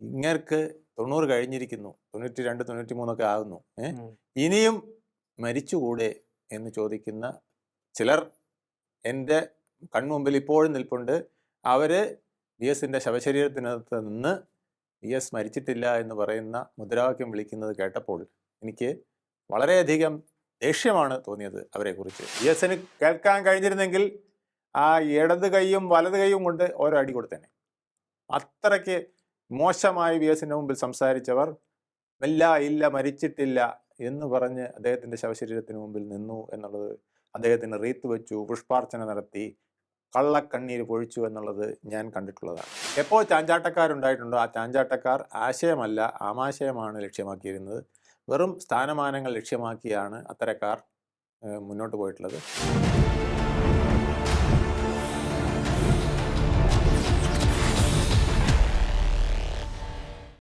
ഇങ്ങർക്ക് തൊണ്ണൂറ് കഴിഞ്ഞിരിക്കുന്നു. തൊണ്ണൂറ്റി രണ്ട് തൊണ്ണൂറ്റി മൂന്നൊക്കെ ആകുന്നു ഏഹ് ഇനിയും മരിച്ചുകൂടെ എന്ന് ചോദിക്കുന്ന ചിലർ എന്റെ കൺമുമ്പിൽ ഇപ്പോഴും നിൽപ്പുണ്ട്. അവർ വി എസിന്റെ ശവശരീരത്തിനകത്ത് നിന്ന് വി എസ് മരിച്ചിട്ടില്ല എന്ന് പറയുന്ന മുദ്രാവാക്യം വിളിക്കുന്നത് കേട്ടപ്പോൾ എനിക്ക് വളരെയധികം ദേഷ്യമാണ് തോന്നിയത് അവരെക്കുറിച്ച്. വി എസിന് കേൾക്കാൻ കഴിഞ്ഞിരുന്നെങ്കിൽ ആ ഇടത് കൈയും വലത് കൈയും കൊണ്ട് ഓരോ അടി കൊടുത്തേനെ. അത്രയ്ക്ക് മോശമായി വി മുമ്പിൽ സംസാരിച്ചവർ ഇല്ല ഇല്ല മരിച്ചിട്ടില്ല എന്ന് പറഞ്ഞ് അദ്ദേഹത്തിന്റെ ശവശരീരത്തിന് മുമ്പിൽ നിന്നു എന്നുള്ളത് അദ്ദേഹത്തിന് റീത്ത് വെച്ചു പുഷ്പാർച്ചന നടത്തി കള്ളക്കണ്ണീര് പൊഴിച്ചു എന്നുള്ളത് ഞാൻ കണ്ടിട്ടുള്ളതാണ്. എപ്പോൾ ചാഞ്ചാട്ടക്കാരുണ്ടായിട്ടുണ്ടോ? ആ ചാഞ്ചാട്ടക്കാർ ആശയമല്ല ആമാശയമാണ് ലക്ഷ്യമാക്കിയിരുന്നത്. വെറും സ്ഥാനമാനങ്ങൾ ലക്ഷ്യമാക്കിയാണ് അത്തരക്കാർ മുന്നോട്ട് പോയിട്ടുള്ളത്.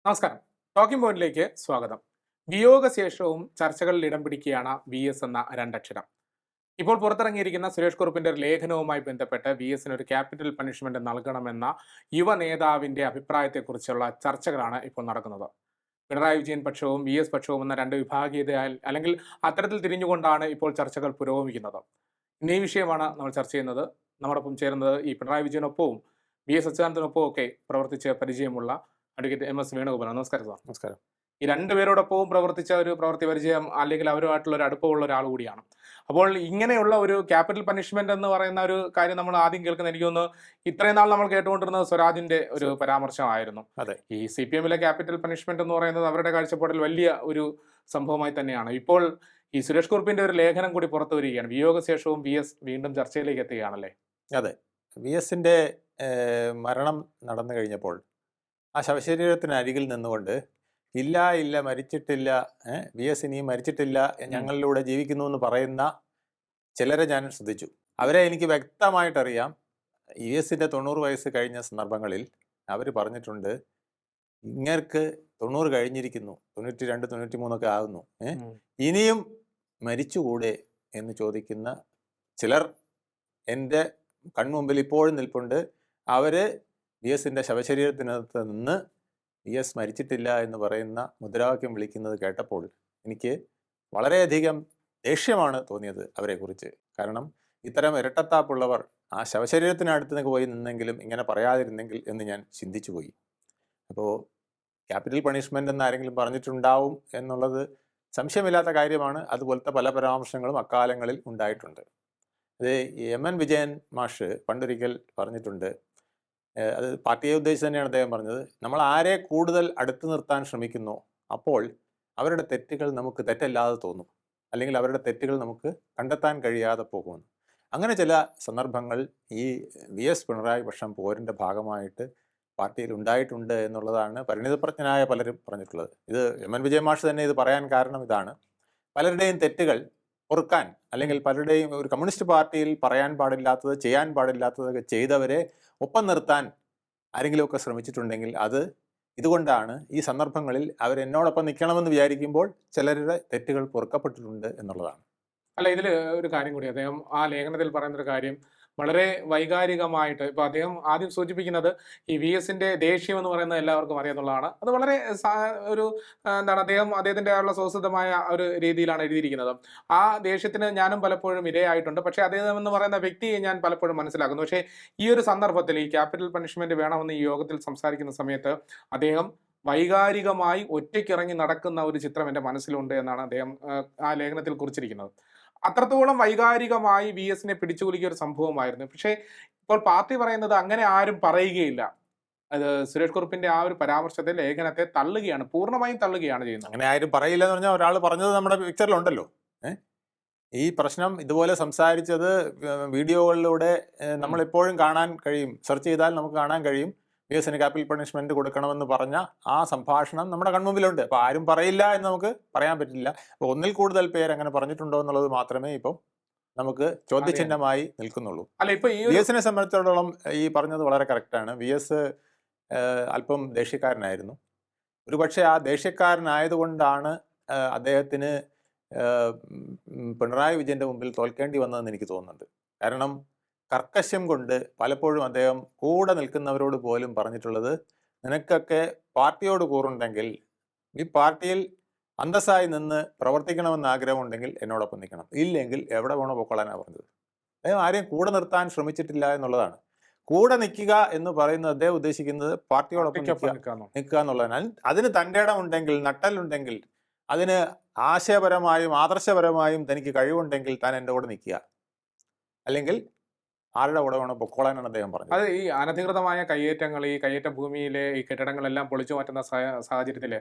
നമസ്കാരം. ടോക്കിംഗ് പോയിന്റിലേക്ക് സ്വാഗതം. വിയോഗശേഷവും ചർച്ചകളിൽ ഇടം പിടിക്കുകയാണ് വി എസ് എന്ന രണ്ടക്ഷരം. ഇപ്പോൾ പുറത്തിറങ്ങിയിരിക്കുന്ന സുരേഷ് കുറുപ്പിന്റെ ഒരു ലേഖനവുമായി ബന്ധപ്പെട്ട് വി എസിന് ഒരു ക്യാപിറ്റൽ പണിഷ്മെന്റ് നൽകണമെന്ന യുവ നേതാവിന്റെ അഭിപ്രായത്തെക്കുറിച്ചുള്ള ചർച്ചകളാണ് ഇപ്പോൾ നടക്കുന്നത്. പിണറായി വിജയൻ പക്ഷവും വി എസ് പക്ഷവും എന്ന രണ്ട് വിഭാഗീയത അല്ലെങ്കിൽ അത്തരത്തിൽ തിരിഞ്ഞുകൊണ്ടാണ് ഇപ്പോൾ ചർച്ചകൾ പുരോഗമിക്കുന്നത്. ഇന്നീ വിഷയമാണ് നമ്മൾ ചർച്ച ചെയ്യുന്നത്. നമ്മോടൊപ്പം ചേരുന്നത് ഈ പിണറായി വിജയനൊപ്പവും വി എസ് അച്യുതാനന്ദനൊപ്പവും ഒക്കെ പ്രവർത്തിച്ച് പരിചയമുള്ള അഡ്വക്കേറ്റ് എം എസ് വേണുഗോപാൽ നമസ്കാരം സാർ. നമസ്കാരം. ഈ രണ്ടുപേരോടൊപ്പവും പ്രവർത്തിച്ച ഒരു പ്രവൃത്തി പരിചയം അല്ലെങ്കിൽ അവരുമായിട്ടുള്ള ഒരു അടുപ്പമുള്ള ഒരാൾ കൂടിയാണ്. അപ്പോൾ ഇങ്ങനെയുള്ള ഒരു ക്യാപിറ്റൽ പണിഷ്മെന്റ് എന്ന് പറയുന്ന ഒരു കാര്യം നമ്മൾ ആദ്യം കേൾക്കുന്ന എനിക്ക് തോന്നുന്നു ഇത്രയും നാൾ നമ്മൾ കേട്ടുകൊണ്ടിരുന്നത് സ്വരാജിന്റെ ഒരു പരാമർശമായിരുന്നു. അതെ. ഈ സി പി എമ്മിലെ ക്യാപിറ്റൽ പണിഷ്മെന്റ് എന്ന് പറയുന്നത് അവരുടെ കാഴ്ചപ്പാടിൽ വലിയ ഒരു സംഭവമായി തന്നെയാണ്. ഇപ്പോൾ ഈ സുരേഷ് കുറുപ്പിന്റെ ഒരു ലേഖനം കൂടി പുറത്തു വരികയാണ്. വിയോഗശേഷവും വി എസ് വീണ്ടും ചർച്ചയിലേക്ക് എത്തുകയാണല്ലേ? അതെ. വി എസിന്റെ മരണം നടന്നു കഴിഞ്ഞപ്പോൾ ആ ശവശരീരത്തിന് അരികിൽ നിന്നുകൊണ്ട് ഇല്ല ഇല്ല മരിച്ചിട്ടില്ല വി എസ് ഇനിയും മരിച്ചിട്ടില്ല ഞങ്ങളിലൂടെ ജീവിക്കുന്നു എന്ന് പറയുന്ന ചിലരെ ഞാൻ ശ്രദ്ധിച്ചു. അവരെ എനിക്ക് വ്യക്തമായിട്ടറിയാം. വി എസിന്റെ തൊണ്ണൂറ് വയസ്സ് കഴിഞ്ഞ സന്ദർഭങ്ങളിൽ അവർ പറഞ്ഞിട്ടുണ്ട് ഇങ്ങർക്ക് തൊണ്ണൂറ് കഴിഞ്ഞിരിക്കുന്നു തൊണ്ണൂറ്റി രണ്ട് തൊണ്ണൂറ്റി മൂന്നൊക്കെ ആകുന്നു. ഇനിയും മരിച്ചുകൂടെ എന്ന് ചോദിക്കുന്ന ചിലർ എന്റെ കൺമുമ്പിൽ ഇപ്പോഴും നിൽപ്പുണ്ട്. അവർ വി എസിന്റെ ശവശരീരത്തിനകത്ത് നിന്ന് വി എസ് മരിച്ചിട്ടില്ല എന്ന് പറയുന്ന മുദ്രാവാക്യം വിളിക്കുന്നത് കേട്ടപ്പോൾ എനിക്ക് വളരെയധികം ദേഷ്യമാണ് തോന്നിയത് അവരെക്കുറിച്ച്. കാരണം ഇത്തരം ഇരട്ടത്താപ്പുള്ളവർ ആ ശവശരീരത്തിനടുത്ത് നിന്ന് പോയി നിന്നെങ്കിലും ഇങ്ങനെ പറയാതിരുന്നെങ്കിൽ എന്ന് ഞാൻ ചിന്തിച്ചു പോയി അപ്പോൾ ക്യാപിറ്റൽ പണിഷ്മെന്റ് എന്ന് ആരെങ്കിലും പറഞ്ഞിട്ടുണ്ടാവും എന്നുള്ളത് സംശയമില്ലാത്ത കാര്യമാണ്. അതുപോലത്തെ പല പരാമർശങ്ങളും അക്കാലങ്ങളിൽ ഉണ്ടായിട്ടുണ്ട്. ഇത് എം എൻ വിജയൻ മാഷ് പണ്ടൊരിക്കൽ പറഞ്ഞിട്ടുണ്ട് അത് പാർട്ടിയെ ഉദ്ദേശിച്ച് തന്നെയാണ് അദ്ദേഹം പറഞ്ഞത്. നമ്മൾ ആരെ കൂടുതൽ അടുത്ത് നിർത്താൻ ശ്രമിക്കുന്നു അപ്പോൾ അവരുടെ തെറ്റുകൾ നമുക്ക് തെറ്റല്ലാതെ തോന്നും. അല്ലെങ്കിൽ അവരുടെ തെറ്റുകൾ നമുക്ക് കണ്ടെത്താൻ കഴിയാതെ പോകുമെന്ന് അങ്ങനെ ചില സന്ദർഭങ്ങൾ ഈ വി എസ് പിണറായി പക്ഷം പോരിന്റെ ഭാഗമായിട്ട് പാർട്ടിയിൽ ഉണ്ടായിട്ടുണ്ട് എന്നുള്ളതാണ് പരിണിതപ്രജ്ഞനായ പലരും പറഞ്ഞിട്ടുള്ളത്. ഇത് എം എൻ വിജയമാഷ് തന്നെ ഇത് പറയാൻ കാരണം ഇതാണ്. പലരുടെയും തെറ്റുകൾ പൊറുക്കാൻ അല്ലെങ്കിൽ പലരുടെയും ഒരു കമ്മ്യൂണിസ്റ്റ് പാർട്ടിയിൽ പറയാൻ പാടില്ലാത്തത് ചെയ്യാൻ പാടില്ലാത്തതൊക്കെ ചെയ്തവരെ ഒപ്പം നിർത്താൻ ആരെങ്കിലുമൊക്കെ ശ്രമിച്ചിട്ടുണ്ടെങ്കിൽ അത് ഇതുകൊണ്ടാണ് ഈ സന്ദർഭങ്ങളിൽ അവരെന്നോടൊപ്പം നിൽക്കണമെന്ന് വിചാരിക്കുമ്പോൾ ചിലരുടെ തെറ്റുകൾ പൊറുക്കപ്പെട്ടിട്ടുണ്ട് എന്നുള്ളതാണ്. അല്ല ഇതിൽ ഒരു കാര്യം കൂടി. അദ്ദേഹം ആ ലേഖനത്തിൽ പറയുന്നൊരു കാര്യം വളരെ വൈകാരികമായിട്ട് ഇപ്പൊ അദ്ദേഹം ആദ്യം സൂചിപ്പിക്കുന്നത് ഈ വി എസിന്റെ ദേഷ്യം എന്ന് പറയുന്നത് എല്ലാവർക്കും അറിയാന്നുള്ളതാണ്. അത് വളരെ ഒരു എന്താണ് അദ്ദേഹം അദ്ദേഹത്തിന്റെ ഉള്ള സ്വസ്ഥമായ ഒരു രീതിയിലാണ് എഴുതിയിരിക്കുന്നത്. ആ ദേഷ്യത്തിന് ഞാനും പലപ്പോഴും ഇരയായിട്ടുണ്ട്. പക്ഷേ അദ്ദേഹം എന്ന് പറയുന്ന വ്യക്തിയെ ഞാൻ പലപ്പോഴും മനസ്സിലാക്കുന്നു. പക്ഷേ ഈ ഒരു സന്ദർഭത്തിൽ ഈ ക്യാപിറ്റൽ പണിഷ്മെന്റ് വേണമെന്ന് ഈ യോഗത്തിൽ സംസാരിക്കുന്ന സമയത്ത് അദ്ദേഹം വൈകാരികമായി ഒറ്റയ്ക്കിറങ്ങി നടക്കുന്ന ഒരു ചിത്രം എന്റെ മനസ്സിലുണ്ട് എന്നാണ് അദ്ദേഹം ആ ലേഖനത്തിൽ കുറിച്ചിരിക്കുന്നത്. അത്രത്തോളം വൈകാരികമായി വി എസിനെ പിടിച്ചുകുലുക്കിയ ഒരു സംഭവമായിരുന്നു. പക്ഷേ ഇപ്പോൾ പാർട്ടി പറയുന്നത് അങ്ങനെ ആരും പറയുകയില്ല. അത് സുരേഷ് കുറുപ്പിന്റെ ആ ഒരു പരാമർശത്തെ ലേഖനത്തെ തള്ളുകയാണ് പൂർണമായും തള്ളുകയാണ് ചെയ്യുന്നത്. അങ്ങനെ ആരും പറയില്ല എന്ന് പറഞ്ഞാൽ ഒരാൾ പറഞ്ഞത് നമ്മുടെ പിക്ചറിലുണ്ടല്ലോ ഈ പ്രശ്നം ഇതുപോലെ സംസാരിച്ചത് വീഡിയോകളിലൂടെ നമ്മൾ എപ്പോഴും കാണാൻ കഴിയും. സെർച്ച് ചെയ്താൽ നമുക്ക് കാണാൻ കഴിയും. വി എസിന് ക്യാപിറ്റൽ പണിഷ്മെന്റ് കൊടുക്കണമെന്ന് പറഞ്ഞ ആ സംഭാഷണം നമ്മുടെ കൺമുമ്പിലുണ്ട്. അപ്പോൾ ആരും പറയില്ല എന്ന് നമുക്ക് പറയാൻ പറ്റില്ല. അപ്പോൾ ഒന്നിൽ കൂടുതൽ പേർ അങ്ങനെ പറഞ്ഞിട്ടുണ്ടോ എന്നുള്ളത് മാത്രമേ ഇപ്പം നമുക്ക് ചോദ്യചിഹ്നമായി നിൽക്കുന്നുള്ളൂ. അല്ല ഇപ്പൊ വി എസിനെ സംബന്ധിച്ചിടത്തോളം ഈ പറഞ്ഞത് വളരെ കറക്റ്റാണ് വി എസ് അല്പം ദേഷ്യക്കാരനായിരുന്നു. ഒരുപക്ഷെ ആ ദേഷ്യക്കാരനായതുകൊണ്ടാണ് അദ്ദേഹത്തിന് പിണറായി വിജയന്റെ മുമ്പിൽ തോൽക്കേണ്ടി വന്നതെന്ന് എനിക്ക് തോന്നുന്നുണ്ട്. കാരണം കർക്കശം കൊണ്ട് പലപ്പോഴും അദ്ദേഹം കൂടെ നിൽക്കുന്നവരോട് പോലും പറഞ്ഞിട്ടുള്ളത് നിനക്കൊക്കെ പാർട്ടിയോട് കൂറുണ്ടെങ്കിൽ ഈ പാർട്ടിയിൽ അന്തസ്സായി നിന്ന് പ്രവർത്തിക്കണമെന്ന് ആഗ്രഹമുണ്ടെങ്കിൽ എന്നോടൊപ്പം നിൽക്കണം. ഇല്ലെങ്കിൽ എവിടെ വേണോ പൊക്കോളാനാണ് പറഞ്ഞത്. അദ്ദേഹം ആരെയും കൂടെ നിർത്താൻ ശ്രമിച്ചിട്ടില്ല എന്നുള്ളതാണ്. കൂടെ നിൽക്കുക എന്ന് പറയുന്നത് അദ്ദേഹം ഉദ്ദേശിക്കുന്നത് പാർട്ടിയോടൊപ്പം നിൽക്കുക എന്നുള്ളതിനാൽ അതിന് തന്റെ ഇടമുണ്ടെങ്കിൽ നട്ടലുണ്ടെങ്കിൽ അതിന് ആശയപരമായും ആദർശപരമായും തനിക്ക് കഴിവുണ്ടെങ്കിൽ താൻ എന്റെ കൂടെ നിൽക്കുക. അല്ലെങ്കിൽ ആരുടെ കൂടെ വേണം പൊക്കോളാനാണ് അദ്ദേഹം പറഞ്ഞത്? അത് ഈ അനധികൃതമായ കയ്യേറ്റങ്ങൾ ഈ കയ്യേറ്റ ഭൂമിയിലെ ഈ കെട്ടിടങ്ങളെല്ലാം പൊളിച്ചു മാറ്റുന്ന സാഹചര്യത്തിൽ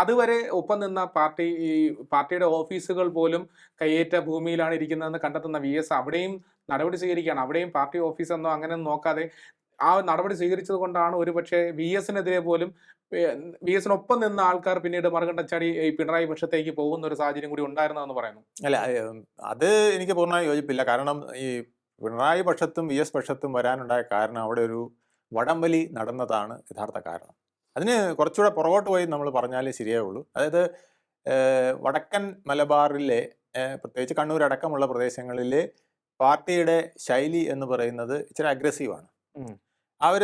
അതുവരെ ഒപ്പം നിന്ന പാർട്ടി ഈ പാർട്ടിയുടെ ഓഫീസുകൾ പോലും കയ്യേറ്റ ഭൂമിയിലാണ് ഇരിക്കുന്നതെന്ന് കണ്ടെത്തുന്ന വി എസ് അവിടെയും നടപടി സ്വീകരിക്കുകയാണ്. അവിടെയും പാർട്ടി ഓഫീസെന്നോ അങ്ങനെ നോക്കാതെ ആ നടപടി സ്വീകരിച്ചത് കൊണ്ടാണ് ഒരുപക്ഷെ വി എസിനെതിരെ പോലും വി എസിനൊപ്പം നിന്ന ആൾക്കാർ പിന്നീട് മറുകണ്ടച്ചാടി ഈ പിണറായി പക്ഷത്തേക്ക് പോകുന്ന ഒരു സാഹചര്യം കൂടി ഉണ്ടായിരുന്നതെന്ന് പറയുന്നു. അല്ല അത് എനിക്ക് പൂർണമായി യോജിപ്പില്ല. കാരണം ഈ പിണറായി പക്ഷത്തും വി എസ് പക്ഷത്തും വരാനുണ്ടായ കാരണം അവിടെ ഒരു വടംവലി നടന്നതാണ് യഥാർത്ഥ കാരണം. അതിന് കുറച്ചുകൂടെ പുറകോട്ട് പോയി നമ്മൾ പറഞ്ഞാലേ ശരിയാവുള്ളൂ. അതായത് വടക്കൻ മലബാറിലെ പ്രത്യേകിച്ച് കണ്ണൂർ അടക്കമുള്ള പ്രദേശങ്ങളിലെ പാർട്ടിയുടെ ശൈലി എന്ന് പറയുന്നത് ഇച്ചിരി അഗ്രസീവാണ് അവർ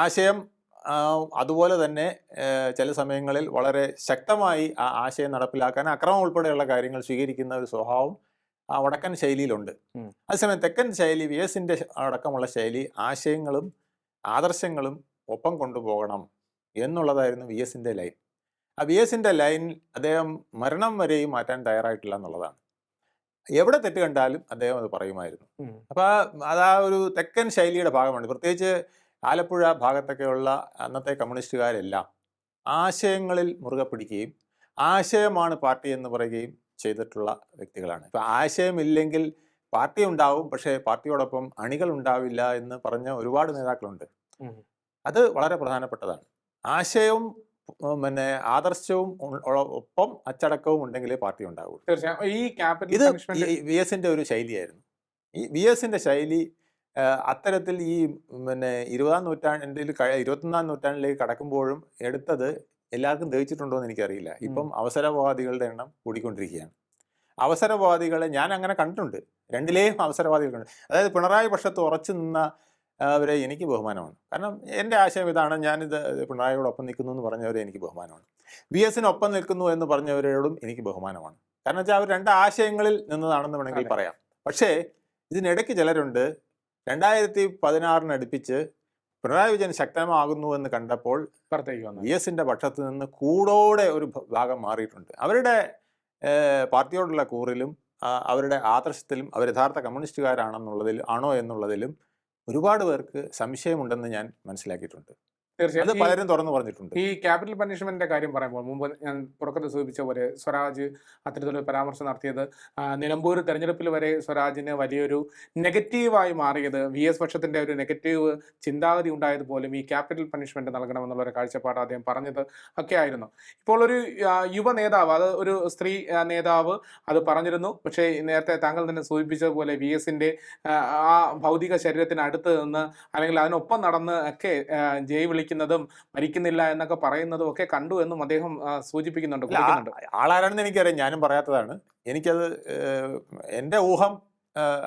ആശയം അതുപോലെ തന്നെ ചില സമയങ്ങളിൽ വളരെ ശക്തമായി ആ ആശയം നടപ്പിലാക്കാൻ അക്രമം ഉൾപ്പെടെയുള്ള കാര്യങ്ങൾ സ്വീകരിക്കുന്ന ഒരു സ്വഭാവം ആ വടക്കൻ ശൈലിയിലുണ്ട്. അതേസമയം തെക്കൻ ശൈലി വി എസിന്റെ അടക്കമുള്ള ശൈലി ആശയങ്ങളും ആദർശങ്ങളും ഒപ്പം കൊണ്ടുപോകണം എന്നുള്ളതായിരുന്നു വി എസിന്റെ ലൈൻ. ആ വി എസിന്റെ ലൈൻ അദ്ദേഹം മരണം വരെയും മാറ്റാൻ തയ്യാറായിട്ടില്ല എന്നുള്ളതാണ്. എവിടെ തെറ്റ് കണ്ടാലും അദ്ദേഹം അത് പറയുമായിരുന്നു. അപ്പോൾ അപ്പൊ അതാ ഒരു തെക്കൻ ശൈലിയുടെ ഭാഗമാണ്. പ്രത്യേകിച്ച് ആലപ്പുഴ ഭാഗത്തൊക്കെയുള്ള അന്നത്തെ കമ്മ്യൂണിസ്റ്റുകാരെല്ലാം ആശയങ്ങളിൽ മുറുകെ പിടിക്കുകയും ആശയമാണ് പാർട്ടി എന്ന് പറയുകയും ചെയ്തിട്ടുള്ള വ്യക്തികളാണ്. ഇപ്പം ആശയമില്ലെങ്കിൽ പാർട്ടി ഉണ്ടാവും പക്ഷേ പാർട്ടിയോടൊപ്പം അണികൾ ഉണ്ടാവില്ല എന്ന് പറഞ്ഞ ഒരുപാട് നേതാക്കളുണ്ട്. അത് വളരെ പ്രധാനപ്പെട്ടതാണ്. ആശയവും പിന്നെ ആദർശവും ഒപ്പം അച്ചടക്കവും ഉണ്ടെങ്കിലേ പാർട്ടി ഉണ്ടാവുള്ളൂ. തീർച്ചയായും. ഈ ക്യാപിറ്റൽ ഇത് വി എസിന്റെ ഒരു ശൈലിയായിരുന്നു. ഈ വി എസിന്റെ ശൈലി അത്തരത്തിൽ ഈ പിന്നെ ഇരുപതാം നൂറ്റാണ്ടിൽ ഇരുപത്തൊന്നാം നൂറ്റാണ്ടിലേക്ക് കടക്കുമ്പോഴും എടുത്തത് എല്ലാവർക്കും ദഹിച്ചിട്ടുണ്ടോ എന്ന് എനിക്കറിയില്ല ഇപ്പം അവസരവാദികളുടെ എണ്ണം കൂടിക്കൊണ്ടിരിക്കുകയാണ്. അവസരവാദികളെ ഞാൻ അങ്ങനെ കണ്ടിട്ടുണ്ട്. രണ്ടിലെയും അവസരവാദികൾ കണ്ടു അതായത് പിണറായി പക്ഷത്ത് ഉറച്ചു നിന്ന അവരെ എനിക്ക് ബഹുമാനമാണ്. കാരണം എന്റെ ആശയം ഇതാണ് ഞാനിത് പിണറായിയോടൊപ്പം നിൽക്കുന്നു എന്ന് പറഞ്ഞവരെ എനിക്ക് ബഹുമാനമാണ്. വി എസിനൊപ്പം നിൽക്കുന്നു എന്ന് പറഞ്ഞവരോടും എനിക്ക് ബഹുമാനമാണ്. കാരണം വെച്ചാൽ അവർ രണ്ട് ആശയങ്ങളിൽ നിന്നതാണെന്ന് വേണമെങ്കിൽ. പറയാം. പക്ഷേ ഇതിനിടയ്ക്ക് ചിലരുണ്ട് രണ്ടായിരത്തി പതിനാറിന് അടുപ്പിച്ച് പിണറായി വിജയൻ ശക്തമാകുന്നു എന്ന് കണ്ടപ്പോൾ പുറത്തേക്ക് വന്നു. വി എസിന്റെ പക്ഷത്ത് നിന്ന് കൂടോടെ ഒരു ഭാഗം മാറിയിട്ടുണ്ട്. അവരുടെ പാർട്ടിയോടുള്ള കൂറിലും അവരുടെ ആദർശത്തിലും അവർ യഥാർത്ഥ കമ്മ്യൂണിസ്റ്റുകാരാണെന്നുള്ളതിൽ ആണോ എന്നുള്ളതിലും ഒരുപാട് പേർക്ക് സംശയമുണ്ടെന്ന് ഞാൻ മനസ്സിലാക്കിയിട്ടുണ്ട്. അത് തീർച്ചയായും ഈ- പലരും തുറന്നു പറഞ്ഞിട്ടുണ്ട്. ഈ ക്യാപിറ്റൽ പണിഷ്മെന്റിന്റെ കാര്യം പറയുമ്പോൾ മുമ്പ് ഞാൻ തുടക്കത്തിൽ സൂചിപ്പിച്ച പോലെ സ്വരാജ് അത്തരത്തിലൊരു പരാമർശം നടത്തിയത് നിലമ്പൂർ തെരഞ്ഞെടുപ്പിൽ വരെ സ്വരാജിന് വലിയൊരു നെഗറ്റീവായി മാറിയത് വി എസ് പക്ഷത്തിന്റെ ഒരു നെഗറ്റീവ് ചിന്താഗതി ഉണ്ടായത് പോലും ഈ ക്യാപിറ്റൽ പണിഷ്മെന്റ് നൽകണമെന്നുള്ള ഒരു കാഴ്ചപ്പാട് അദ്ദേഹം പറഞ്ഞത് ഒക്കെ ആയിരുന്നു. ഇപ്പോൾ ഒരു യുവ നേതാവ് അത് ഒരു സ്ത്രീ നേതാവ് അത് പറഞ്ഞിരുന്നു. പക്ഷേ നേരത്തെ താങ്കൾ തന്നെ സൂചിപ്പിച്ചതുപോലെ വി എസിന്റെ ആ ഭൗതിക ശരീരത്തിന് അടുത്ത് നിന്ന് അല്ലെങ്കിൽ അതിനൊപ്പം നടന്ന് ഒക്കെ ജയ് ജയ് വിളിക്കുന്നതും മരിക്കുന്നില്ല എന്നൊക്കെ പറയുന്നതും ഒക്കെ കണ്ടു എന്നും അദ്ദേഹം സൂചിപ്പിക്കുന്നുണ്ട് ആളാരാണെന്ന് എനിക്കറിയാം ഞാനും പറയാത്തതാണ്. എനിക്കത് എന്റെ ഊഹം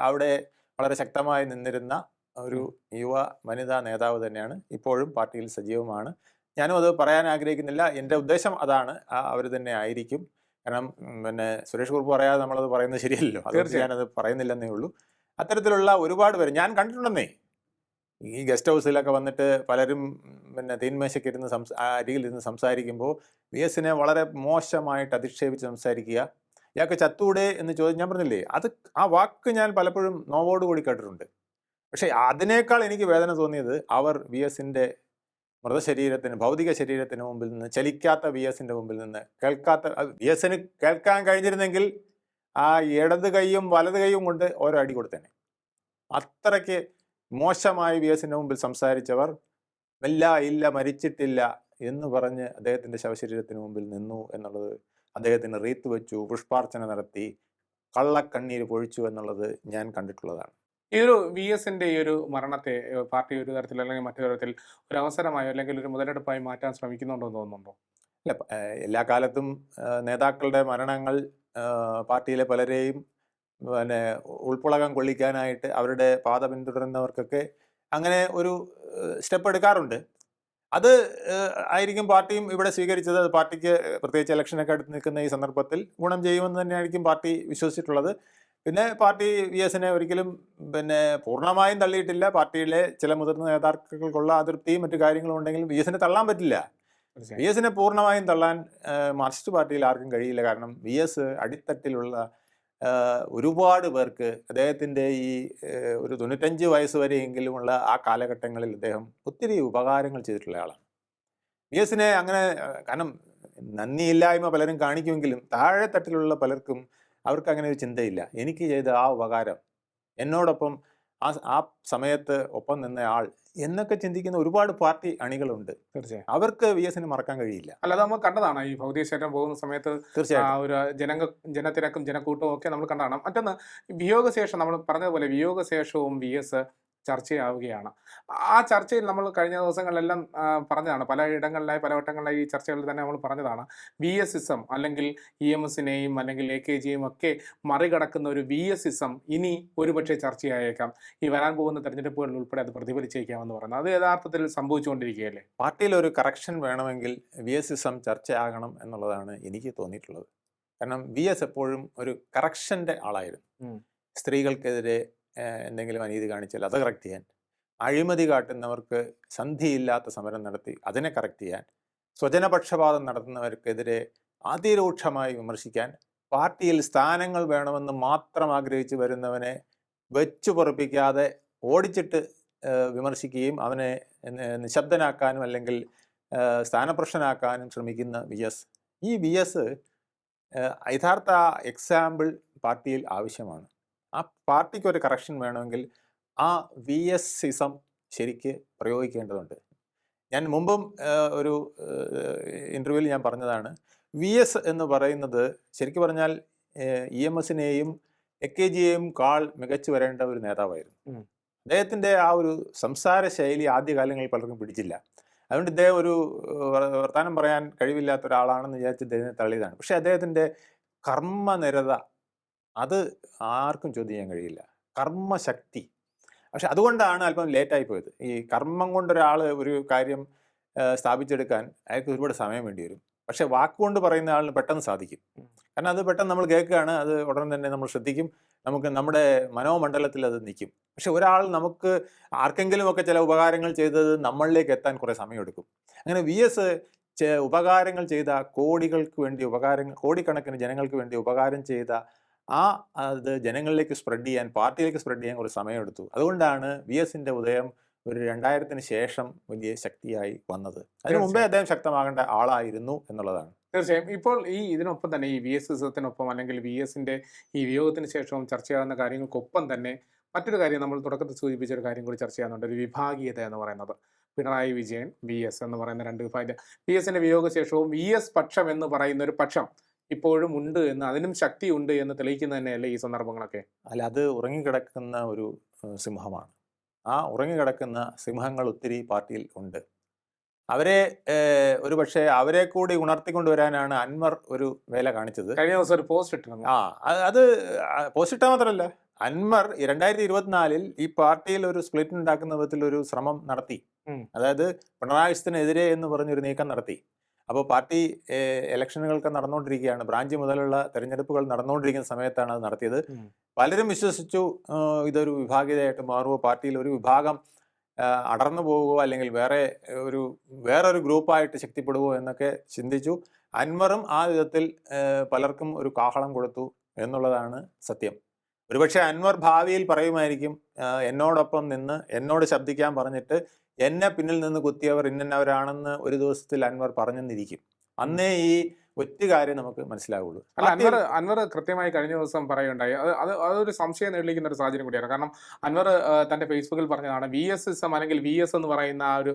അവിടെ വളരെ ശക്തമായി നിന്നിരുന്ന ഒരു യുവ വനിതാ നേതാവ് തന്നെയാണ്. ഇപ്പോഴും പാർട്ടിയിൽ സജീവമാണ്. ഞാനും അത് പറയാൻ ആഗ്രഹിക്കുന്നില്ല. എന്റെ ഉദ്ദേശം അതാണ് അവർ തന്നെ ആയിരിക്കും. കാരണം പിന്നെ സുരേഷ് കുറുപ്പ് പറയാതെ നമ്മളത് പറയുന്നത് ശരിയല്ലല്ലോ. തീർച്ചയായും. ഞാനത് പറയുന്നില്ലെന്നേ ഉള്ളൂ. അത്തരത്തിലുള്ള ഒരുപാട് പേര് ഞാൻ കണ്ടിട്ടുണ്ടെന്നേ ഈ ഗസ്റ്റ് ഹൗസിലൊക്കെ വന്നിട്ട് പലരും പിന്നെ തീന്മേശയ്ക്ക് ഇരുന്ന് സംസാ അരികിൽ ഇരുന്ന് സംസാരിക്കുമ്പോൾ വി എസിനെ വളരെ മോശമായിട്ട് അധിക്ഷേപിച്ച് സംസാരിക്കുക. ഇയാൾക്ക് ചത്തൂടെ എന്ന് ചോദിച്ചു ഞാൻ പറഞ്ഞില്ലേ അത് ആ വാക്ക് ഞാൻ പലപ്പോഴും നോവോട് കൂടി കേട്ടിട്ടുണ്ട്. പക്ഷേ അതിനേക്കാൾ എനിക്ക് വേദന തോന്നിയത് അവർ വി എസിന്റെ മൃതശരീരത്തിന് ഭൗതിക ശരീരത്തിന് മുമ്പിൽ നിന്ന് ചലിക്കാത്ത വി എസിന്റെ മുമ്പിൽ നിന്ന് കേൾക്കാത്ത വി എസിന് കേൾക്കാൻ കഴിഞ്ഞിരുന്നെങ്കിൽ ആ ഇടത് കൈയും വലത് കൈയും കൊണ്ട് ഓരോ അടി കൊടുത്തേനെ. അത്രയ്ക്ക് മോശമായി വി എസിന്റെ മുമ്പിൽ സംസാരിച്ചവർ ഇല്ല ഇല്ല മരിച്ചിട്ടില്ല എന്ന് പറഞ്ഞ് അദ്ദേഹത്തിന്റെ ശവശരീരത്തിന് മുമ്പിൽ നിന്നു എന്നുള്ളത് അദ്ദേഹത്തിന് റീത്ത് വെച്ചു പുഷ്പാർച്ചന നടത്തി കള്ളക്കണ്ണീര് പൊഴിച്ചു എന്നുള്ളത് ഞാൻ കണ്ടിട്ടുള്ളതാണ്. ഈ ഒരു വി എസിന്റെ ഈ ഒരു മരണത്തെ പാർട്ടി ഒരു തരത്തിൽ അല്ലെങ്കിൽ മറ്റൊരു തരത്തിൽ ഒരു അവസരമായോ അല്ലെങ്കിൽ ഒരു മുതലെടുപ്പായി മാറ്റാൻ ശ്രമിക്കുന്നുണ്ടോ എന്ന് തോന്നുന്നുണ്ടോ? അല്ല എല്ലാ കാലത്തും നേതാക്കളുടെ മരണങ്ങൾ പാർട്ടിയിലെ പലരെയും പിന്നെ ഉൾപ്പുളകം കൊള്ളിക്കാനായിട്ട് അവരുടെ പാത പിന്തുടരുന്നവർക്കൊക്കെ അങ്ങനെ ഒരു സ്റ്റെപ്പ് എടുക്കാറുണ്ട്. അത് ആയിരിക്കും പാർട്ടിയും ഇവിടെ സ്വീകരിച്ചത്. അത് പാർട്ടിക്ക് പ്രത്യേകിച്ച് ഇലക്ഷനൊക്കെ അടുത്ത് നിൽക്കുന്ന ഈ സന്ദർഭത്തിൽ ഗുണം ചെയ്യുമെന്ന് തന്നെയായിരിക്കും പാർട്ടി വിശ്വസിച്ചിട്ടുള്ളത്. പിന്നെ പാർട്ടി വി എസിനെ ഒരിക്കലും പിന്നെ പൂർണമായും തള്ളിയിട്ടില്ല. പാർട്ടിയിലെ ചില മുതിർന്ന നേതാക്കൾക്കുള്ള അതൃപ്തിയും മറ്റു കാര്യങ്ങളും ഉണ്ടെങ്കിലും വി എസിനെ തള്ളാൻ പറ്റില്ല. വി എസിനെ പൂർണമായും തള്ളാൻ മാർക്സിസ്റ്റ് പാർട്ടിയിൽ ആർക്കും കഴിയില്ല. കാരണം വി എസ് അടിത്തട്ടിലുള്ള ഒരുപാട് പേർക്ക് അദ്ദേഹത്തിന്റെ ഈ ഒരു തൊണ്ണൂറ്റഞ്ച് വയസ്സ് വരെയെങ്കിലുമുള്ള ആ കാലഘട്ടങ്ങളിൽ അദ്ദേഹം ഒത്തിരി ഉപകാരങ്ങൾ ചെയ്തിട്ടുള്ള ആളാണ്. വി എസിനെ അങ്ങനെ കാരണം നന്ദിയില്ലായ്മ പലരും കാണിക്കുമെങ്കിലും താഴെത്തട്ടിലുള്ള പലർക്കും അവർക്ക് അങ്ങനെ ഒരു ചിന്തയില്ല. എനിക്ക് ചെയ്ത ആ ഉപകാരം എന്നോടൊപ്പം ആ ആ സമയത്ത് ഒപ്പം നിന്ന ആൾ എന്നൊക്കെ ചിന്തിക്കുന്ന ഒരുപാട് പാർട്ടി അണികളുണ്ട്. തീർച്ചയായും. അവർക്ക് വി എസിന് മറക്കാൻ കഴിയില്ല. അല്ലാതെ നമ്മൾ കണ്ടതാണ്. ഈ ഭൗതിക ശരീരം പോകുന്ന സമയത്ത് തീർച്ചയായും ഒരു ജനങ്ങ ജനത്തിരക്കും ജനക്കൂട്ടവും ഒക്കെ നമ്മൾ കണ്ടതാണ്. മറ്റൊന്ന് വിയോഗശേഷം നമ്മൾ പറഞ്ഞതുപോലെ വിയോഗശേഷവും വി എസ് ചർച്ചയാവുകയാണ്. ആ ചർച്ചയിൽ നമ്മൾ കഴിഞ്ഞ ദിവസങ്ങളിലെല്ലാം പറഞ്ഞതാണ്. പല ഇടങ്ങളിലായി പല വട്ടങ്ങളിലായി ഈ ചർച്ചകളിൽ തന്നെ നമ്മൾ പറഞ്ഞതാണ്. വി എസ് ഇസം അല്ലെങ്കിൽ ഇ എം എസിനെയും അല്ലെങ്കിൽ എ കെ ജിയും ഒക്കെ മറികടക്കുന്ന ഒരു വി എസ് ഇസം ഇനി ഒരുപക്ഷെ ചർച്ചയായേക്കാം. ഈ വരാൻ പോകുന്ന തെരഞ്ഞെടുപ്പുകളിൽ ഉൾപ്പെടെ അത് പ്രതിഫലിച്ചേക്കാമെന്ന് പറയുന്നത്. അത് യഥാർത്ഥത്തിൽ സംഭവിച്ചുകൊണ്ടിരിക്കുകയല്ലേ? പാർട്ടിയിൽ ഒരു കറക്ഷൻ വേണമെങ്കിൽ വി എസ് ഇസം ചർച്ചയാകണം എന്നുള്ളതാണ് എനിക്ക് തോന്നിയിട്ടുള്ളത്. കാരണം വി എസ് എപ്പോഴും ഒരു കറക്ഷന്റെ ആളായിരുന്നു. സ്ത്രീകൾക്കെതിരെ എന്തെങ്കിലും അനീതി കാണിച്ചാൽ അത് കറക്റ്റ് ചെയ്യാൻ. അഴിമതി കാട്ടുന്നവർക്ക് സന്ധിയില്ലാത്ത സമരം നടത്തി അതിനെ കറക്റ്റ് ചെയ്യാൻ. സ്വജനപക്ഷപാതം നടത്തുന്നവർക്കെതിരെ അതിരൂക്ഷമായി വിമർശിക്കാൻ. പാർട്ടിയിൽ സ്ഥാനങ്ങൾ വേണമെന്ന് മാത്രം ആഗ്രഹിച്ചു വരുന്നവനെ വെച്ചു പൊറപ്പിക്കാതെ ഓടിച്ചിട്ട് വിമർശിക്കുകയും അവനെ നിശബ്ദനാക്കാനും അല്ലെങ്കിൽ സ്ഥാനപ്രശ്നനാക്കാനും ശ്രമിക്കുന്ന വി എസ്. ഈ വി എസ് യഥാർത്ഥ എക്സാമ്പിൾ പാർട്ടിയിൽ ആവശ്യമാണ്. ആ പാർട്ടിക്ക് ഒരു കറക്ഷൻ വേണമെങ്കിൽ ആ വി എസ് സിസം ശരിക്ക് പ്രയോഗിക്കേണ്ടതുണ്ട്. ഞാൻ മുമ്പും ഒരു ഇന്റർവ്യൂവിൽ ഞാൻ പറഞ്ഞതാണ്. വി എസ് എന്ന് പറയുന്നത് ശരിക്കും പറഞ്ഞാൽ ഇ എം എസിനെയും എ കെ ജിയെയും കാൾ മികച്ചു വരേണ്ട ഒരു നേതാവായിരുന്നു. അദ്ദേഹത്തിന്റെ ആ ഒരു സംസാര ശൈലി ആദ്യകാലങ്ങളിൽ പലർക്കും പിടിച്ചില്ല. അതുകൊണ്ട് ഇദ്ദേഹം ഒരു വർത്താനം വർത്തമാനം പറയാൻ കഴിവില്ലാത്ത ഒരാളാണെന്ന് വിചാരിച്ച് അദ്ദേഹത്തെ തള്ളിയതാണ്. പക്ഷേ അദ്ദേഹത്തിന്റെ കർമ്മനിരത അത് ആർക്കും ചോദ്യം ചെയ്യാൻ കഴിയില്ല. കർമ്മശക്തി. പക്ഷെ അതുകൊണ്ടാണ് അല്പം ലേറ്റായി പോയത്. ഈ കർമ്മം കൊണ്ടൊരാൾ ഒരു കാര്യം സ്ഥാപിച്ചെടുക്കാൻ അയാൾക്ക് ഒരുപാട് സമയം വേണ്ടി വരും. പക്ഷെ വാക്കുകൊണ്ട് പറയുന്ന ആളിന് പെട്ടെന്ന് സാധിക്കും. കാരണം അത് പെട്ടെന്ന് നമ്മൾ കേൾക്കുകയാണ് അത് ഉടനെ തന്നെ നമ്മൾ ശ്രദ്ധിക്കും. നമുക്ക് നമ്മുടെ മനോമണ്ഡലത്തിൽ അത് നിൽക്കും. പക്ഷെ ഒരാൾ നമുക്ക് ആർക്കെങ്കിലും ഒക്കെ ചില ഉപകാരങ്ങൾ ചെയ്തത് നമ്മളിലേക്ക് എത്താൻ കുറേ സമയമെടുക്കും. അങ്ങനെ വി എസ് ഉപകാരങ്ങൾ ചെയ്ത കോടികൾക്ക് വേണ്ടി ഉപകാരങ്ങൾ കോടിക്കണക്കിന് ജനങ്ങൾക്ക് വേണ്ടി ഉപകാരം ചെയ്ത ആ അത് ജനങ്ങളിലേക്ക് സ്പ്രെഡ് ചെയ്യാൻ പാർട്ടിയിലേക്ക് സ്പ്രെഡ് ചെയ്യാൻ കുറച്ച് സമയമെടുത്തു. അതുകൊണ്ടാണ് വി എസിന്റെ ഉദയം ഒരു രണ്ടായിരത്തിന് ശേഷം വലിയ ശക്തിയായി വന്നത്. അതിനു മുമ്പേ അദ്ദേഹം ശക്തമാകേണ്ട ആളായിരുന്നു എന്നുള്ളതാണ്. തീർച്ചയായും. ഇപ്പോൾ ഈ ഇതിനൊപ്പം തന്നെ ഈ വി എസ് എസത്തിനൊപ്പം അല്ലെങ്കിൽ വി എസിന്റെ ഈ വിയോഗത്തിന് ശേഷവും ചർച്ചയാകുന്ന കാര്യങ്ങൾക്കൊപ്പം തന്നെ മറ്റൊരു കാര്യം നമ്മൾ തുടക്കത്തിൽ സൂചിപ്പിച്ച ഒരു കാര്യം കൂടി ചർച്ച ചെയ്യാനുണ്ട്. ഒരു വിഭാഗീയത എന്ന് പറയുന്നത്. പിണറായി വിജയൻ വി എസ് എന്ന് പറയുന്ന രണ്ട് വിഭാഗം വി എസിന്റെ വിയോഗശേഷവും വി എസ് പക്ഷം എന്ന് പറയുന്ന ഒരു പക്ഷം ഇപ്പോഴും ഉണ്ട് എന്ന് അതിനും ശക്തി ഉണ്ട് എന്ന് തെളിയിക്കുന്നത് തന്നെയല്ലേ ഈ സന്ദർഭങ്ങളൊക്കെ? അല്ല അത് ഉറങ്ങിക്കിടക്കുന്ന ഒരു സിംഹമാണ്. ആ ഉറങ്ങിക്കിടക്കുന്ന സിംഹങ്ങൾ ഒത്തിരി പാർട്ടിയിൽ ഉണ്ട്. അവരെ ഒരു പക്ഷേ അവരെ കൂടി ഉണർത്തിക്കൊണ്ടുവരാനാണ് അൻവർ ഒരു വേല കാണിച്ചത്. കഴിഞ്ഞ ദിവസം ഒരു പോസ്റ്റ് ഇട്ടിരുന്നു. ആ അത് പോസ്റ്റ് ഇട്ടാൽ മാത്രമല്ല അൻവർ രണ്ടായിരത്തി ഇരുപത്തിനാലിൽ ഈ പാർട്ടിയിൽ ഒരു സ്പ്ലിറ്റ് ഉണ്ടാക്കുന്ന വിധത്തിൽ ഒരു ശ്രമം നടത്തി. അതായത് പിണറായി വിജയനെതിരെ എന്ന് പറഞ്ഞൊരു നീക്കം നടത്തി. അപ്പോൾ പാർട്ടി ഇലക്ഷനുകളൊക്കെ നടന്നുകൊണ്ടിരിക്കുകയാണ് ബ്രാഞ്ച് മുതലുള്ള തെരഞ്ഞെടുപ്പുകൾ നടന്നുകൊണ്ടിരിക്കുന്ന സമയത്താണ് അത് നടത്തിയത്. പലരും വിശ്വസിച്ചു ഇതൊരു വിഭാഗീയതയായിട്ട് മാറുമോ പാർട്ടിയിൽ ഒരു വിഭാഗം അടർന്നു പോകുമോ അല്ലെങ്കിൽ വേറെ ഒരു വേറൊരു ഗ്രൂപ്പായിട്ട് ശക്തിപ്പെടുവോ എന്നൊക്കെ ചിന്തിച്ചു. അൻവറും ആ വിധത്തിൽ പലർക്കും ഒരു കാഹളം കൊടുത്തു എന്നുള്ളതാണ് സത്യം. ഒരുപക്ഷെ അൻവർ ഭാവിയിൽ പറയുമായിരിക്കും എന്നോടൊപ്പം നിന്ന് എന്നോട് ശബ്ദിക്കാൻ പറഞ്ഞിട്ട് എന്നെ പിന്നിൽ നിന്ന് കുത്തിയവർ ഇന്നവരാണെന്ന് ഒരു ദിവസത്തിൽ അൻവർ പറഞ്ഞെന്നിരിക്കും. അന്നേ ഈ ഒറ്റ കാര്യം നമുക്ക് മനസ്സിലാവുള്ളൂ. അല്ല അൻവർ അൻവർ കൃത്യമായി കഴിഞ്ഞ ദിവസം പറയുകയുണ്ടായി. അത് അത് അതൊരു സംശയം നേടിക്കുന്ന ഒരു സാഹചര്യം കൂടിയാണ്. കാരണം അൻവർ തന്റെ ഫേസ്ബുക്കിൽ പറഞ്ഞതാണ് വി എസ് എസ് അല്ലെങ്കിൽ വി എസ് എന്ന് പറയുന്ന ആ ഒരു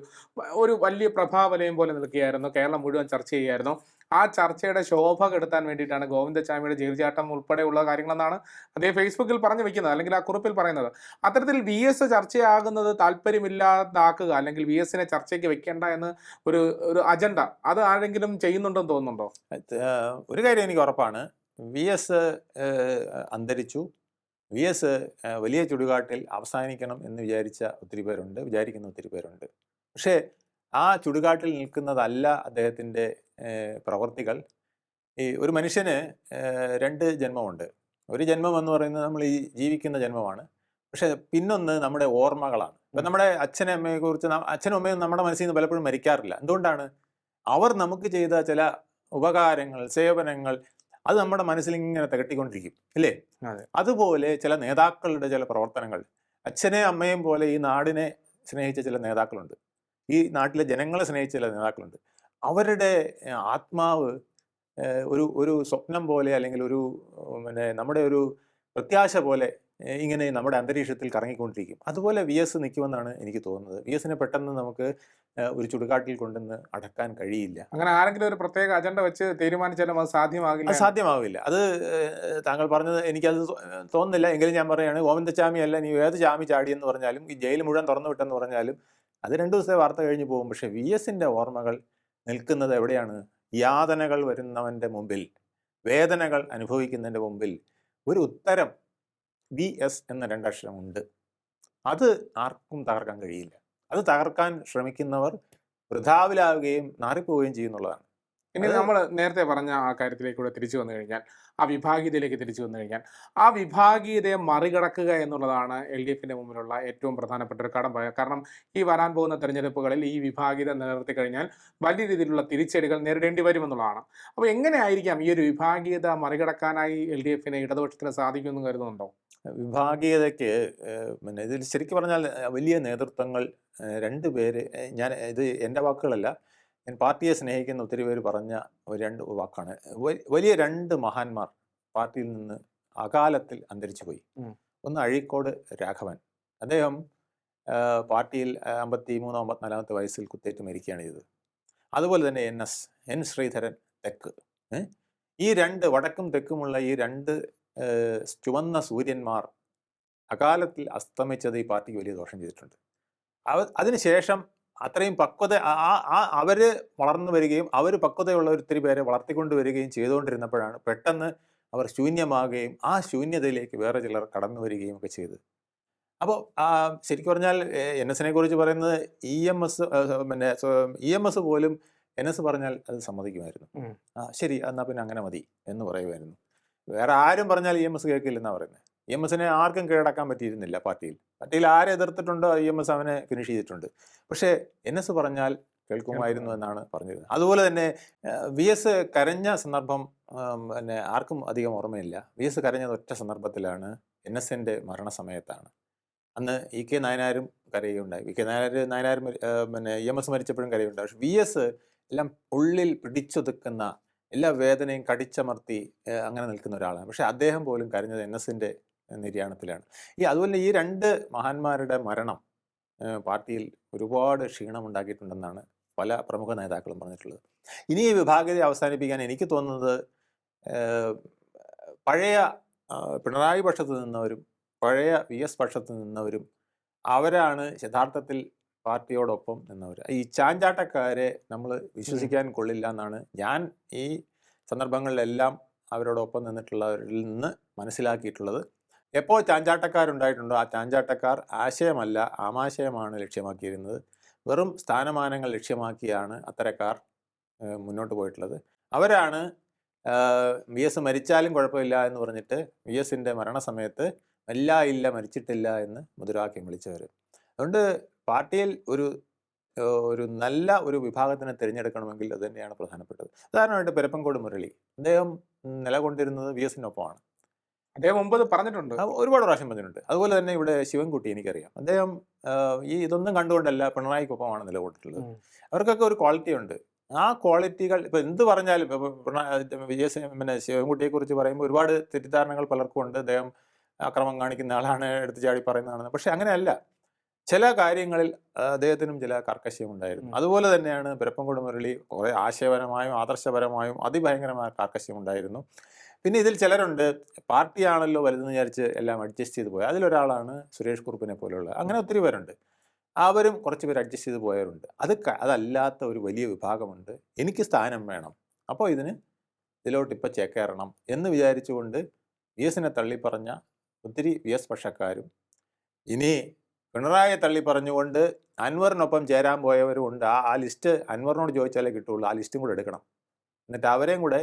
ഒരു വലിയ പ്രഭാവലയം പോലെ നിൽക്കുകയായിരുന്നു. കേരളം മുഴുവൻ ചർച്ച ചെയ്യുമായിരുന്നു ആ ചർച്ചയുടെ ശോഭ കെടുത്താൻ വേണ്ടിയിട്ടാണ് ഗോവിന്ദച്ചാമിയുടെ ജയിൽചാട്ടം ഉൾപ്പെടെയുള്ള കാര്യങ്ങളെന്നാണ് അദ്ദേഹം ഫേസ്ബുക്കിൽ പറഞ്ഞു വെക്കുന്നത് അല്ലെങ്കിൽ ആ കുറിപ്പിൽ പറയുന്നത്. അത്തരത്തിൽ വി എസ് ചർച്ചയാകുന്നത് താല്പര്യമില്ലാതാക്കുക അല്ലെങ്കിൽ വി എസിനെ ചർച്ചയ്ക്ക് വെക്കേണ്ട എന്ന് ഒരു ഒരു അജണ്ട അത് ആരെങ്കിലും ചെയ്യുന്നുണ്ടെന്ന് തോന്നുന്നുണ്ടോ? ഒരു കാര്യം എനിക്ക് ഉറപ്പാണ്. വി എസ് അന്തരിച്ചു. വി എസ് വലിയ ചുടുകാട്ടിൽ അവസാനിക്കണം എന്ന് വിചാരിച്ച ഒത്തിരി പേരുണ്ട്. വിചാരിക്കുന്ന ഒത്തിരി പേരുണ്ട്. പക്ഷേ ആ ചുടുകാട്ടിൽ നിൽക്കുന്നതല്ല അദ്ദേഹത്തിന്റെ പ്രവർത്തികൾ. ഈ ഒരു മനുഷ്യന് രണ്ട് ജന്മമുണ്ട്. ഒരു ജന്മം എന്ന് പറയുന്നത് നമ്മൾ ഈ ജീവിക്കുന്ന ജന്മമാണ്. പക്ഷെ പിന്നൊന്ന് നമ്മുടെ ഓർമ്മകളാണ്. ഇപ്പം നമ്മുടെ അച്ഛനെ അമ്മയെ കുറിച്ച് അച്ഛനും അമ്മയും നമ്മുടെ മനസ്സിൽ നിന്ന് പലപ്പോഴും മരിക്കാറില്ല. എന്തുകൊണ്ടാണ്? അവർ നമുക്ക് ചെയ്ത ചില ഉപകാരങ്ങൾ സേവനങ്ങൾ അത് നമ്മുടെ മനസ്സിൽ ഇങ്ങനെ തികട്ടിക്കൊണ്ടിരിക്കും അല്ലേ അതുപോലെ ചില നേതാക്കളുടെ ചില പ്രവർത്തനങ്ങൾ. അച്ഛനെ അമ്മയും പോലെ ഈ നാടിനെ സ്നേഹിച്ച ചില നേതാക്കളുണ്ട്. ഈ നാട്ടിലെ ജനങ്ങളെ സ്നേഹിച്ച ചില നേതാക്കളുണ്ട്. അവരുടെ ആത്മാവ് ഒരു ഒരു സ്വപ്നം പോലെ അല്ലെങ്കിൽ ഒരു പിന്നെ നമ്മുടെ ഒരു പ്രത്യാശ പോലെ ഇങ്ങനെ നമ്മുടെ അന്തരീക്ഷത്തിൽ കറങ്ങിക്കൊണ്ടിരിക്കും. അതുപോലെ വി എസ് നിൽക്കുമെന്നാണ് എനിക്ക് തോന്നുന്നത്. വി എസിനെ പെട്ടെന്ന് നമുക്ക് ഒരു ചുടുകാട്ടിൽ കൊണ്ടുവന്ന് അടക്കാൻ കഴിയില്ല. അങ്ങനെ ആരെങ്കിലും ഒരു പ്രത്യേക അജണ്ട വെച്ച് തീരുമാനിച്ചാലും അത് സാധ്യമാകില്ല? സാധ്യമാവില്ല. അത് താങ്കൾ പറഞ്ഞത് എനിക്കത് തോന്നുന്നില്ല. എങ്കിലും ഞാൻ പറയുകയാണ് ഗോവിന്ദചാമി അല്ല നീ ഏത് ചാമി ചാടി എന്ന് പറഞ്ഞാലും ഈ ജയിൽ മുഴുവൻ തുറന്നു വിട്ടെന്ന് പറഞ്ഞാലും അത് രണ്ട് ദിവസത്തെ വാർത്ത കഴിഞ്ഞ് പോകും. പക്ഷെ വി എസിന്റെ ഓർമ്മകൾ നിൽക്കുന്നത് എവിടെയാണ്? യാതനകൾ വരുന്നവന്റെ മുമ്പിൽ വേദനകൾ അനുഭവിക്കുന്നതിന്റെ മുമ്പിൽ. ഒരു ഉത്തരം വി എസ് എന്ന രണ്ടക്ഷരമുണ്ട്. അത് ആർക്കും തകർക്കാൻ കഴിയില്ല. അത് തകർക്കാൻ ശ്രമിക്കുന്നവർ വൃഥാവിലാവുകയും നാറിപ്പോവുകയും ചെയ്യുന്നുള്ളതാണ്. ഇനി നമ്മൾ നേരത്തെ പറഞ്ഞ ആ കാര്യത്തിലേക്ക് കൂടെ തിരിച്ചു വന്നു കഴിഞ്ഞാൽ ആ വിഭാഗീയതയിലേക്ക് തിരിച്ചു വന്നു കഴിഞ്ഞാൽ ആ വിഭാഗീയതയെ മറികടക്കുക എന്നുള്ളതാണ് എൽ ഡി എഫിന്റെ മുമ്പിലുള്ള ഏറ്റവും പ്രധാനപ്പെട്ട ഒരു കടമ്പ. കാരണം ഈ വരാൻ പോകുന്ന തെരഞ്ഞെടുപ്പുകളിൽ ഈ വിഭാഗീയത നിലനിർത്തി കഴിഞ്ഞാൽ വലിയ രീതിയിലുള്ള തിരിച്ചടികൾ നേരിടേണ്ടി വരുമെന്നുള്ളതാണ്. അപ്പോൾ എങ്ങനെയായിരിക്കാം ഈ ഒരു വിഭാഗീയത മറികടക്കാനായി എൽ ഡി എഫിന് ഇടതുപക്ഷത്തിന് സാധിക്കുമെന്ന് കരുതുന്നുണ്ടോ? വിഭാഗീയതയ്ക്ക് പിന്നെ ഇതിൽ ശരിക്കും പറഞ്ഞാൽ വലിയ നേതൃത്വങ്ങൾ രണ്ട് പേര് ഞാൻ ഇത് എന്റെ വാക്കുകളല്ല ഞാൻ പാർട്ടിയെ സ്നേഹിക്കുന്ന ഒത്തിരി പേര് പറഞ്ഞ ഒരു രണ്ട് വാക്കാണ്. വലിയ രണ്ട് മഹാന്മാർ പാർട്ടിയിൽ നിന്ന് അകാലത്തിൽ അന്തരിച്ചു പോയി. ഒന്ന് അഴീക്കോട് രാഘവൻ. അദ്ദേഹം പാർട്ടിയിൽ അമ്പത്തി മൂന്നോ അമ്പത്തിനാലാമത്തെ വയസ്സിൽ കുത്തേറ്റ് മരിക്കുകയാണ് ചെയ്തത്. അതുപോലെ തന്നെ എൻ എസ് എൻ ശ്രീധരൻ തെക്ക് ഈ രണ്ട് വടക്കും തെക്കുമുള്ള ഈ രണ്ട് ചുവന്ന സൂര്യന്മാർ അകാലത്തിൽ അസ്തമിച്ചത് ഈ പാർട്ടിക്ക് വലിയ ദോഷം ചെയ്തിട്ടുണ്ട്. അവ അതിനുശേഷം അത്രയും പക്വത ആ- ആ- അവർ വളർന്നു വരികയും അവർ പക്വതയുള്ള ഒത്തിരി പേരെ വളർത്തിക്കൊണ്ട് വരികയും ചെയ്തുകൊണ്ടിരുന്നപ്പോഴാണ് പെട്ടെന്ന് അവർ ശൂന്യമാകുകയും ആ ശൂന്യതയിലേക്ക് വേറെ ചിലർ കടന്നു വരികയും ഒക്കെ ചെയ്തത്. അപ്പോൾ ശരിക്കും പറഞ്ഞാൽ എൻ എസിനെ കുറിച്ച് പറയുന്നത് ഇ എം എസ് പിന്നെ ഇ എം എസ് പോലും എൻ എസ് പറഞ്ഞാൽ അത് സമ്മതിക്കുമായിരുന്നു. ആ ശരി എന്നാൽ പിന്നെ അങ്ങനെ മതി എന്ന് പറയുമായിരുന്നു. വേറെ ആരും പറഞ്ഞാൽ ഇ എം എസ് കേൾക്കില്ലെന്നാണ് പറയുന്നത് ഇ എം എസിനെ ആർക്കും കീഴടക്കാൻ പറ്റിയിരുന്നില്ല പാർട്ടിയിൽ. പാർട്ടിയിൽ ആരെ എതിർത്തിട്ടുണ്ടോ ഇ എം എസ് അവനെ ഫിനിഷ് ചെയ്തിട്ടുണ്ട്. പക്ഷേ എൻ എസ് പറഞ്ഞാൽ കേൾക്കുമായിരുന്നു എന്നാണ് പറഞ്ഞിരുന്നത്. അതുപോലെ തന്നെ വി എസ് കരഞ്ഞ സന്ദർഭം പിന്നെ ആർക്കും അധികം ഓർമ്മയില്ല. വി എസ് കരഞ്ഞത് ഒറ്റ സന്ദർഭത്തിലാണ് എൻ എസിന്റെ മരണസമയത്താണ്. അന്ന് ഇ കെ നായനാരും കരയുണ്ടായി വി കെ നായനാർ നായനാരും പിന്നെ ഇ എം എസ് മരിച്ചപ്പോഴും കരയുണ്ടായി പക്ഷെ വി എസ് എല്ലാം ഉള്ളിൽ പിടിച്ചൊതുക്കുന്ന എല്ലാ വേദനയും കടിച്ചമർത്തി അങ്ങനെ നിൽക്കുന്ന ഒരാളാണ്. പക്ഷേ അദ്ദേഹം പോലും കരഞ്ഞത് എൻ എസിന്റെ നിര്യാണത്തിലാണ്. ഈ അതുപോലെ ഈ രണ്ട് മഹാന്മാരുടെ മരണം പാർട്ടിയിൽ ഒരുപാട് ക്ഷീണം ഉണ്ടാക്കിയിട്ടുണ്ടെന്നാണ് പല പ്രമുഖ നേതാക്കളും പറഞ്ഞിട്ടുള്ളത്. ഇനി ഈ വിഭാഗത്തെ അവസാനിപ്പിക്കാൻ എനിക്ക് തോന്നുന്നത് പഴയ പിണറായി പക്ഷത്ത് നിന്നവരും പഴയ വി എസ് പക്ഷത്ത് നിന്നവരും അവരാണ് യഥാർത്ഥത്തിൽ പാർട്ടിയോടൊപ്പം നിന്നവർ ഈ ചാഞ്ചാട്ടക്കാരെ നമ്മൾ വിശ്വസിക്കാൻ കൊള്ളില്ല എന്നാണ് ഞാൻ ഈ സന്ദർഭങ്ങളിലെല്ലാം അവരോടൊപ്പം നിന്നിട്ടുള്ളവരിൽ നിന്ന് മനസ്സിലാക്കിയിട്ടുള്ളത്. എപ്പോൾ ചാഞ്ചാട്ടക്കാരുണ്ടായിട്ടുണ്ടോ ആ ചാഞ്ചാട്ടക്കാർ ആശയമല്ല ആമാശയമാണ് ലക്ഷ്യമാക്കിയിരുന്നത്. വെറും സ്ഥാനമാനങ്ങൾ ലക്ഷ്യമാക്കിയാണ് അത്തരക്കാർ മുന്നോട്ട് പോയിട്ടുള്ളത്. അവരാണ് വി എസ് മരിച്ചാലും കുഴപ്പമില്ല എന്ന് പറഞ്ഞിട്ട് വി എസിന്റെ മരണസമയത്ത് എല്ലാ ഇല്ല മരിച്ചിട്ടില്ല എന്ന് മുദ്രാവാക്യം വിളിച്ചവർ അതുകൊണ്ട് പാർട്ടിയിൽ ഒരു ഒരു നല്ല ഒരു വിഭാഗത്തിനെ തിരഞ്ഞെടുക്കണമെങ്കിൽ അത് തന്നെയാണ് പ്രധാനപ്പെട്ടത്. ഉദാഹരണമായിട്ട് പെരപ്പൻകോട് മുരളി. അദ്ദേഹം നിലകൊണ്ടിരുന്നത് വി എസിനൊപ്പമാണ് അദ്ദേഹം മുമ്പ് പറഞ്ഞിട്ടുണ്ട്. ഒരുപാട് പ്രാവശ്യം പറഞ്ഞിട്ടുണ്ട്. അതുപോലെ തന്നെ ഇവിടെ ശിവൻകുട്ടി എനിക്കറിയാം. അദ്ദേഹം ഈ ഇതൊന്നും കണ്ടുകൊണ്ടല്ല പിണറായിക്കൊപ്പമാണ് നിലകൊണ്ടിട്ടുള്ളത്. അവർക്കൊക്കെ ഒരു ക്വാളിറ്റി ഉണ്ട്. ആ ക്വാളിറ്റികൾ ഇപ്പൊ എന്ത് പറഞ്ഞാലും ഇപ്പൊ പിണറാ- വിജയ സി- പിന്നെ ശിവൻകുട്ടിയെ കുറിച്ച് പറയുമ്പോൾ ഒരുപാട് തെറ്റിദ്ധാരണകൾ പലർക്കും ഉണ്ട്. അദ്ദേഹം അക്രമം കാണിക്കുന്ന ആളാണ് എടുത്തു ചാടി പറയുന്നതാണ് പക്ഷെ അങ്ങനെയല്ല. ചില കാര്യങ്ങളിൽ അദ്ദേഹത്തിനും ചില കർക്കശ്യം ഉണ്ടായിരുന്നു. അതുപോലെ തന്നെയാണ് പിരപ്പൻകുടി മുരളി കുറെ ആശയപരമായും ആദർശപരമായും അതിഭയങ്കരമായ കർക്കശ്യം ഉണ്ടായിരുന്നു. പിന്നെ ഇതിൽ ചിലരുണ്ട് പാർട്ടിയാണല്ലോ വലുതെന്ന് വിചാരിച്ച് എല്ലാം അഡ്ജസ്റ്റ് ചെയ്ത് പോയത് അതിലൊരാളാണ് സുരേഷ് കുറുപ്പിനെ പോലെയുള്ള അങ്ങനെ ഒത്തിരി പേരുണ്ട്. അവരും കുറച്ച് പേര് അഡ്ജസ്റ്റ് ചെയ്ത് പോയവരുണ്ട്. അത് അതല്ലാത്ത ഒരു വലിയ വിഭാഗമുണ്ട്. എനിക്ക് സ്ഥാനം വേണം. അപ്പോൾ ഇതിന് ഇതിലോട്ട് ഇപ്പം ചേക്കേറണം എന്ന് വിചാരിച്ചുകൊണ്ട് വി എസിനെ തള്ളിപ്പറഞ്ഞ ഒത്തിരി വി എസ് പക്ഷക്കാരും ഇനി പിണറായിയെ തള്ളി പറഞ്ഞുകൊണ്ട് അൻവറിനൊപ്പം ചേരാൻ പോയവരും ഉണ്ട് ആ ആ ലിസ്റ്റ് അൻവറിനോട് ചോദിച്ചാലേ കിട്ടുള്ളൂ. ആ ലിസ്റ്റും കൂടെ എടുക്കണം. എന്നിട്ട് അവരെയും കൂടെ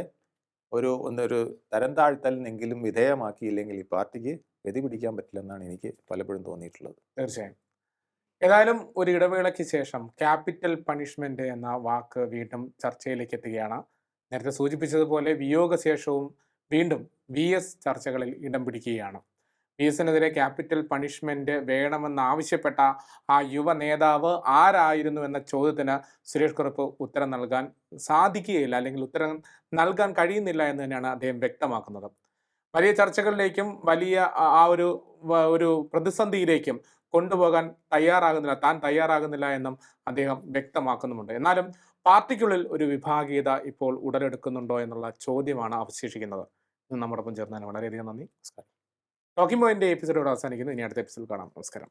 ഒരു ഒന്നൊരു തരം താഴ്ത്തലിനെങ്കിലും വിധേയമാക്കിയില്ലെങ്കിൽ ഈ പാർട്ടിക്ക് ഗതി പിടിക്കാൻ പറ്റില്ലെന്നാണ് എനിക്ക് പലപ്പോഴും തോന്നിയിട്ടുള്ളത്. തീർച്ചയായും. ഏതായാലും ഒരു ഇടവേളയ്ക്ക് ശേഷം ക്യാപിറ്റൽ പണിഷ്മെന്റ് എന്ന വാക്ക് വീണ്ടും ചർച്ചയിലേക്ക് എത്തുകയാണ്. നേരത്തെ സൂചിപ്പിച്ചതുപോലെ വിയോഗശേഷവും വീണ്ടും വി എസ് ചർച്ചകളിൽ ഇടം പിടിക്കുകയാണ്. വി എസിനെതിരെ ക്യാപിറ്റൽ പണിഷ്മെന്റ് വേണമെന്നാവശ്യപ്പെട്ട ആ യുവ നേതാവ് ആരായിരുന്നു എന്ന ചോദ്യത്തിന് സുരേഷ് കുറുപ്പ് ഉത്തരം നൽകാൻ സാധിക്കുകയില്ല അല്ലെങ്കിൽ ഉത്തരം നൽകാൻ കഴിയുന്നില്ല എന്ന് തന്നെയാണ് അദ്ദേഹം വ്യക്തമാക്കുന്നത്. വലിയ ചർച്ചകളിലേക്കും വലിയ ആ- ഒരു ഒരു പ്രതിസന്ധിയിലേക്കും കൊണ്ടുപോകാൻ തയ്യാറാകുന്നില്ല താൻ തയ്യാറാകുന്നില്ല എന്നും അദ്ദേഹം വ്യക്തമാക്കുന്നുമുണ്ട്. എന്നാലും പാർട്ടിക്കുള്ളിൽ ഒരു വിഭാഗീയത ഇപ്പോൾ ഉടലെടുക്കുന്നുണ്ടോ എന്നുള്ള ചോദ്യമാണ് അവശേഷിക്കുന്നത്. നമ്മോടൊപ്പം ചേർന്നതിന് വളരെയധികം നന്ദി. നമസ്കാരം. ടോക്കിംഗ് പോയിന്റ് എപ്പിസോഡ് അവസാനിക്കുന്നു. ഇനി അടുത്ത എപ്പിസോഡ് കാണാം. നമസ്കാരം.